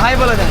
High বলে দেন।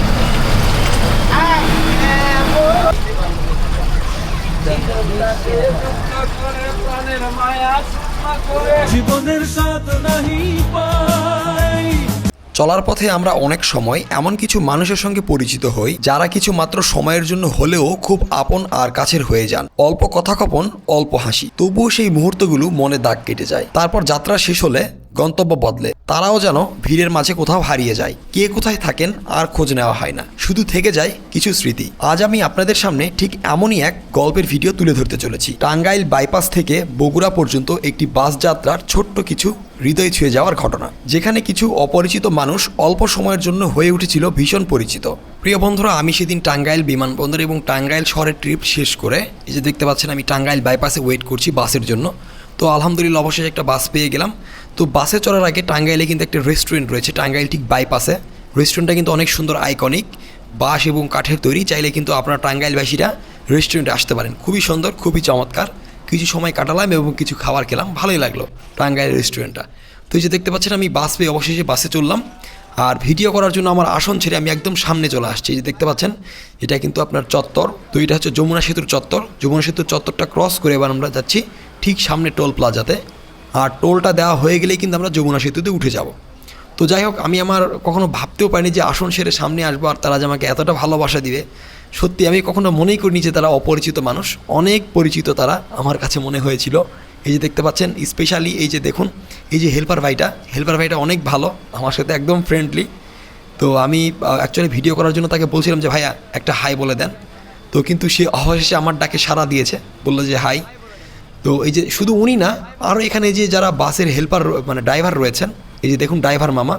জীবনের স্বাদ নাহি পাই। চলার পথে আমরা অনেক সময় এমন কিছু মানুষের সঙ্গে পরিচিত হই যারা কিছু মাত্র সময়ের জন্য হলেও খুব আপন আর কাছের হয়ে যান। অল্প কথা কথাকপন অল্প হাসি। তবুও সেই মুহূর্তগুলো মনে দাগ কেটে যায়। তারপর যাত্রা শেষ হলে গন্তব্য বদলে। তারাও যেন ভিড়ের মাঝে কোথাও হারিয়ে যায়। কে কোথায় থাকেন আর খোঁজ নেওয়া হয় না। শুধু থেকে যায় কিছু স্মৃতি। আজ আমি আপনাদের সামনে ঠিক এমনই এক গল্পের ভিডিও তুলে ধরতে চলেছি। টাঙ্গাইল বাইপাস থেকে বগুড়া পর্যন্ত একটি বাস যাত্রার ছোট্ট কিছু হৃদয় ছুঁয়ে যাওয়ার ঘটনা। যেখানে কিছু অপরিচিত মানুষ অল্প সময়ের জন্য হয়ে উঠেছিল ভীষণ পরিচিত। প্রিয় বন্ধুরা, আমি সেদিন টাঙ্গাইল বিমানবন্দর এবং টাঙ্গাইল শহরের ট্রিপ শেষ করে এই যে দেখতে পাচ্ছেন, আমি টাঙ্গাইল বাইপাসে ওয়েট করছি বাসের জন্য। তো আলহামদুলিল্লাহ, অবশেষে একটা বাস পেয়ে গেলাম। তো বাসে চড়ার আগে টাঙ্গাইলে কিন্তু একটা রেস্টুরেন্ট রয়েছে। টাঙ্গাইল ঠিক বাইপাসে রেস্টুরেন্টটা কিন্তু অনেক সুন্দর আইকনিক বাঁশ এবং কাঠের তৈরি। চাইলে কিন্তু আপনারা টাঙ্গাইলবাসীরা রেস্টুরেন্টে আসতে পারেন। খুবই সুন্দর, খুবই চমৎকার। কিছু সময় কাটালাম এবং কিছু খাবার খেলাম। ভালোই লাগল টাঙ্গাইল রেস্টুরেন্টটা তো যে দেখতে পাচ্ছেন, আমি বাস পেয়ে অবশেষে বাসে চললাম আর ভিডিও করার জন্য আমার আসন ছেড়ে আমি একদম সামনে চলে আসছি। যে দেখতে পাচ্ছেন, এটা কিন্তু আপনার চত্বর। তো এটা হচ্ছে যমুনা সেতুর চত্বর। যমুনা সেতুর চত্বরটা ক্রস করে এবার আমরা যাচ্ছি ঠিক সামনে টোল প্লাজাতে আর টোলটা দেওয়া হয়ে গেলেই কিন্তু আমরা যমুনা সেতুতে উঠে যাব। তো যাই হোক, আমি আমার কখনো ভাবতেও পারিনি যে আসন সেরে সামনে আসব আর তারা যে আমাকে এতটা ভালোবাসা দিবে। সত্যি আমি কখনো মনেই করিনি যে তারা অপরিচিত মানুষ। অনেক পরিচিত তারা আমার কাছে মনে হয়েছিল। এই যে দেখতে পাচ্ছেন স্পেশালি এই যে দেখুন, এই যে হেল্পার ভাইটা হেল্পার ভাইটা অনেক ভালো, আমার সাথে একদম ফ্রেন্ডলি তো আমি অ্যাকচুয়ালি ভিডিও করার জন্য তাকে বলছিলাম যে, ভাইয়া, একটা হাই বলে দেন। তো কিন্তু সে অবশেষে আমার ডাকে সাড়া দিয়েছে, বলল যে হাই তো এই যে শুধু উনি না আরও এখানে যে যারা বাসের হেল্পার মানে ড্রাইভার রয়েছেন, এই যে দেখুন ড্রাইভার মামা।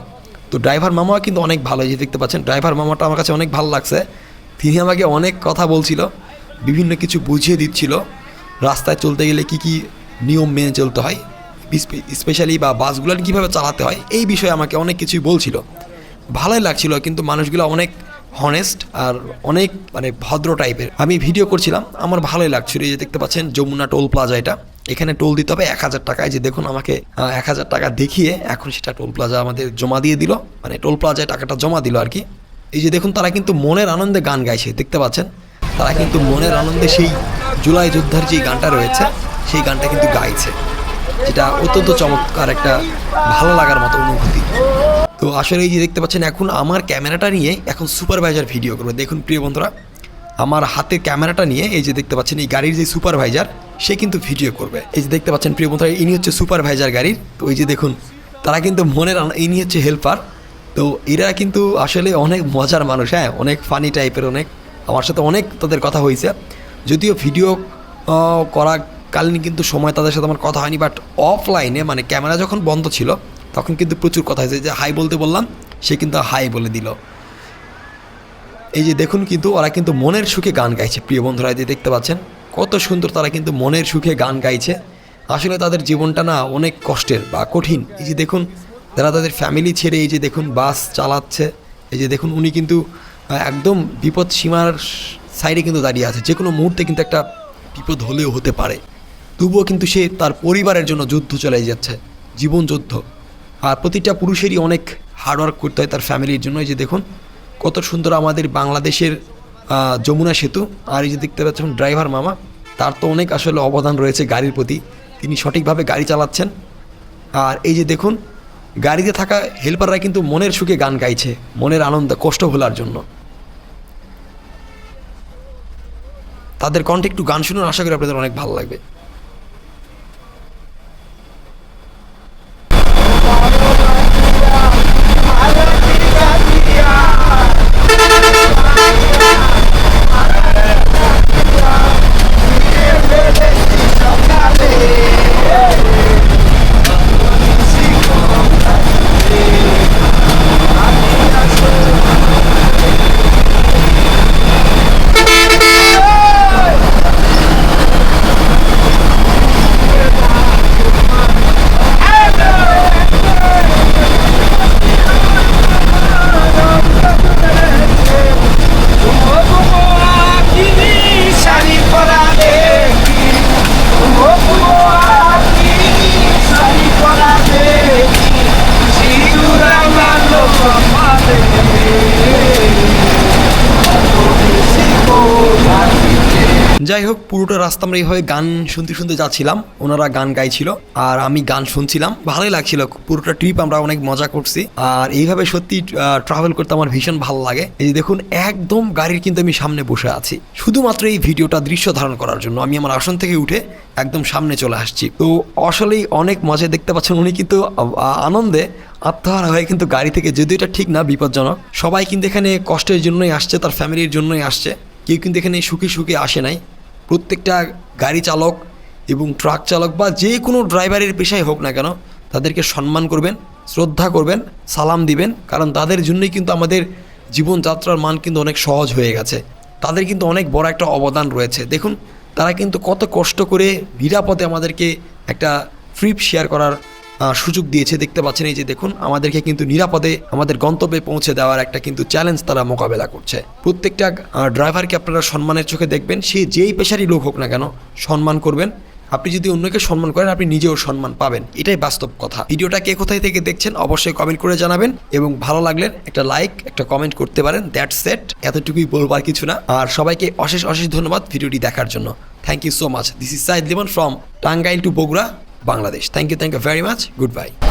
তো ড্রাইভার মামা কিন্তু অনেক ভালো, এই যে দেখতে পাচ্ছেন ড্রাইভার মামাটা আমার কাছে অনেক ভালো লাগছে। তিনি আমাকে অনেক কথা বলছিল, বিভিন্ন কিছু বুঝিয়ে দিচ্ছিল, রাস্তায় চলতে গেলে কি কি নিয়ম মেনে চলতে হয় স্পেশালি বা বাসগুলো কীভাবে চালাতে হয়, এই বিষয়ে আমাকে অনেক কিছুই বলছিল। ভালোই লাগছিল, কিন্তু মানুষগুলো অনেক হনেস্ট আর অনেক মানে ভদ্র টাইপের আমি ভিডিও করছিলাম, আমার ভালোই লাগছিল। এই যে দেখতে পাচ্ছেন, যমুনা টোল প্লাজা এটা। এখানে টোল দিতে হবে এক হাজার টাকায় যে দেখুন আমাকে এক হাজার টাকা দেখিয়ে এখন সেটা টোল প্লাজা আমাদের জমা দিয়ে দিল। মানে টোল প্লাজায় টাকাটা জমা দিল আর কি। এই যে দেখুন, তারা কিন্তু মনের আনন্দে গান গাইছে, দেখতে পাচ্ছেন? তারা কিন্তু মনের আনন্দে সেই জুলাই যোদ্ধার যে গানটা রয়েছে, সেই গানটা কিন্তু গাইছে। যেটা অত্যন্ত চমৎকার একটা ভালো লাগার মতো অনুভূতি। তো আসলে এই যে দেখতে পাচ্ছেন, এখন আমার ক্যামেরাটা নিয়ে এখন সুপারভাইজার ভিডিও করবে। দেখুন, প্রিয় বন্ধুরা, আমার হাতে ক্যামেরাটা নিয়ে এই যে দেখতে পাচ্ছেন, এই গাড়ির যে সুপারভাইজার, সে কিন্তু ভিডিও করবে। এই যে দেখতে পাচ্ছেন, প্রিয় বন্ধুরা, ইনি হচ্ছে সুপারভাইজার গাড়ির। তো এই যে দেখুন, তারা কিন্তু মনের ইনি হচ্ছে হেল্পার। তো এরা কিন্তু আসলে অনেক মজার মানুষ হ্যাঁ অনেক ফানি টাইপের অনেক, আমার সাথে অনেক তাদের কথা হয়েছে। যদিও ভিডিও করাকালীন কিন্তু সময় তাদের সাথে আমার কথা হয়নি বাট অফলাইনে মানে ক্যামেরা যখন বন্ধ ছিল তখন কিন্তু প্রচুর কথা হয়েছে। যে হাই বলতে বললাম, সে কিন্তু হাই বলে দিল। এই যে দেখুন কিন্তু ওরা কিন্তু মনের সুখে গান গাইছে। প্রিয় বন্ধুরা যে দেখতে পাচ্ছেন, কত সুন্দর তারা কিন্তু মনের সুখে গান গাইছে। আসলে তাদের জীবনটা না অনেক কষ্টের বা কঠিন। এই যে দেখুন, যারা তাদের ফ্যামিলি ছেড়ে এই যে দেখুন বাস চালাচ্ছে, এই যে দেখুন উনি কিন্তু একদম বিপদ সীমার সাইডে কিন্তু দাঁড়িয়ে আছে। যে কোনো মুহূর্তে কিন্তু একটা বিপদ হলেও হতে পারে। তবুও কিন্তু সে তার পরিবারের জন্য যুদ্ধ চলে যাচ্ছে জীবন যুদ্ধ আর প্রতিটা পুরুষেরই অনেক হার্ডওয়ার্ক করতে হয় তার ফ্যামিলির জন্য। এই যে দেখুন, কত সুন্দর আমাদের বাংলাদেশের যমুনা সেতু। আর এই যে দেখতে পাচ্ছেন ড্রাইভার মামা, তার তো অনেক আসলে অবদান রয়েছে গাড়ির প্রতি। তিনি সঠিকভাবে গাড়ি চালাচ্ছেন। আর এই যে দেখুন, গাড়িতে থাকা হেল্পাররা কিন্তু মনের সুখে গান গাইছে, মনের আনন্দ, কষ্ট ভোলার জন্য। তাদের কণ্ঠে একটু গান শুনুন, আশা করি আপনাদের অনেক ভালো লাগবে। যাই হোক, পুরোটা রাস্তা আমরা এইভাবে গান শুনতে শুনতে যাচ্ছিলাম। ওনারা গান গাইছিল আর আমি গান শুনছিলাম। ভালোই লাগছিল। পুরোটা ট্রিপ আমরা অনেক মজা করছি। আর এইভাবে সত্যি ট্রাভেল করতে আমার ভীষণ ভালো লাগে। এই যে দেখুন, একদম গাড়ির কিন্তু আমি সামনে বসে আছি। শুধুমাত্র এই ভিডিওটা দৃশ্য ধারণ করার জন্য আমি আমার আসন থেকে উঠে একদম সামনে চলে আসছি। তো আসলেই অনেক মজা দেখতে পাচ্ছেন উনি কিন্তু আনন্দে আত্মহারা হয়ে কিন্তু গাড়ি থেকে, যদিও এটা ঠিক না, বিপজ্জনক। সবাই কিন্তু এখানে কষ্টের জন্যই আসছে, তার ফ্যামিলির জন্যই আসছে। কেউ কিন্তু এখানে সুখে সুখে আসে নাই। প্রত্যেকটা গাড়ি চালক এবং ট্রাক চালক বা যে কোনো ড্রাইভারের পেশায় হোক না কেন, তাদেরকে সম্মান করবেন, শ্রদ্ধা করবেন, সালাম দিবেন, কারণ তাদের জন্যই কিন্তু আমাদের জীবনযাত্রার মান কিন্তু অনেক সহজ হয়ে গেছে। তাদের কিন্তু অনেক বড় একটা অবদান রয়েছে। দেখুন, তারা কিন্তু কত কষ্ট করে নিরাপদে আমাদেরকে একটা ট্রিপ শেয়ার করার সুযোগ দিয়েছে। দেখতে পাচ্ছেন এই যে দেখুন, আমাদেরকে কিন্তু নিরাপদে আমাদের গন্তব্যে পৌঁছে দেওয়ার একটা কিন্তু চ্যালেঞ্জ তারা মোকাবেলা করছে। প্রত্যেকটা ড্রাইভারকে আপনারা সম্মানের চোখে দেখবেন, সে যেই পেশারই লোক হোক না কেন, সম্মান করবেন। আপনি যদি অন্যকে সম্মান করেন, আপনি নিজেও সম্মান পাবেন। এটাই বাস্তব কথা। ভিডিওটা কে কোথায় থেকে দেখছেন, অবশ্যই কমেন্ট করে জানাবেন এবং ভালো লাগলে একটা লাইক একটা কমেন্ট করতে পারেন। দ্যাট সেট এতটুকুই বলবার কিছু না। আর সবাইকে অশেষ অশেষ ধন্যবাদ ভিডিওটি দেখার জন্য। Thank you so much this is Sayed Limon from Tangail to Bogura Bangladesh thank you thank you very much good bye